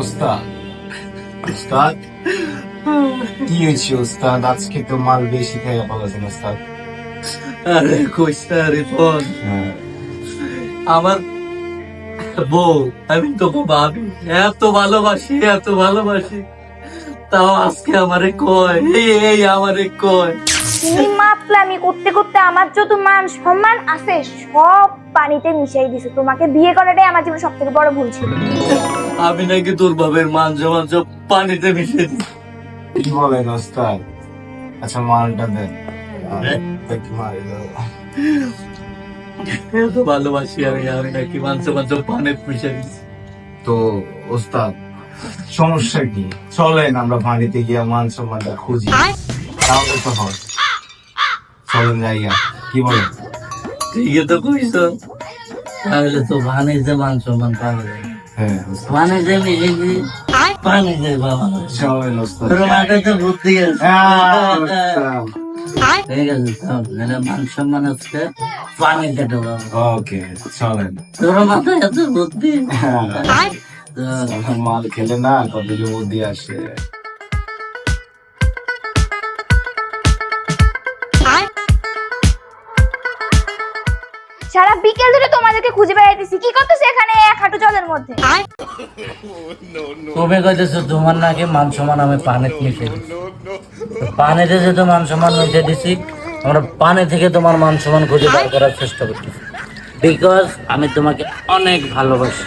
ওস্তাদ ওস্তাদ কি হয়েছে ওস্তাদ আজকে তো মাল বেশি খেয়ে বলেছেন ওস্তাদ আরে কইস না রিপন আমার আমি তোকে ভাবি এত ভালোবাসি এত ভালোবাসি তাও আজকে আমারে কয় এই আমারে কয় তুমি মাতলামি করতে করতে আমার যত মান সম্মান আছে সব পানিতে মিশাই দিছে। তোমাকে বিয়ে করাটাই আমার জীবনে সব থেকে বড় ভুল ছিল। আমি নাকি তোর বাবের মাংস মাংস পানিতে মিশে দিই কি বলেন আচ্ছা মালটা দেন। একটু মারি দাও। এত ভালোবাসি আমি আমি নাকি মাংস মিশে তো ওস্তাদ সমস্যা কি? চলেন আমরা পানিতে গিয়ে মান সম্মানটা খুঁজি। তাহলে তো হয়। চলেন জায়গা। কি ঠিক তো তাহলে তো মাংস মান পাবে হ্যাঁ উস্তাদ। পানিতে মিশে দিই পানিতে বাবা। মাথায় তো বুদ্ধি আছে। হ্যাঁ, উস্তাদ। ঠিক আছে তাহলে মান সম্মান আছে পানিতে ঢোকাবো ওকে চলেন। তোর মাথায় এত বুদ্ধি। হ্যাঁ। মাল খেলে না কত বুদ্ধি আসে। সারা বিকেল ধরে তোমাদেরকে খুঁজে বেড়াইতেছি। কি করতেছে এখানে এক হাঁটু জলের মধ্যে? তুমি কইতেছো তোমার নাকি মান সম্মান আমি পানিতে মিশে দিছি। তো পানিতে যেহেতু মান সম্মান মিশে দিছি, আমরা পানি থেকে তোমার মান সম্মান খুঁজে বার করার চেষ্টা করতেছি। বিকজ আমি তোমাকে অনেক ভালোবাসি।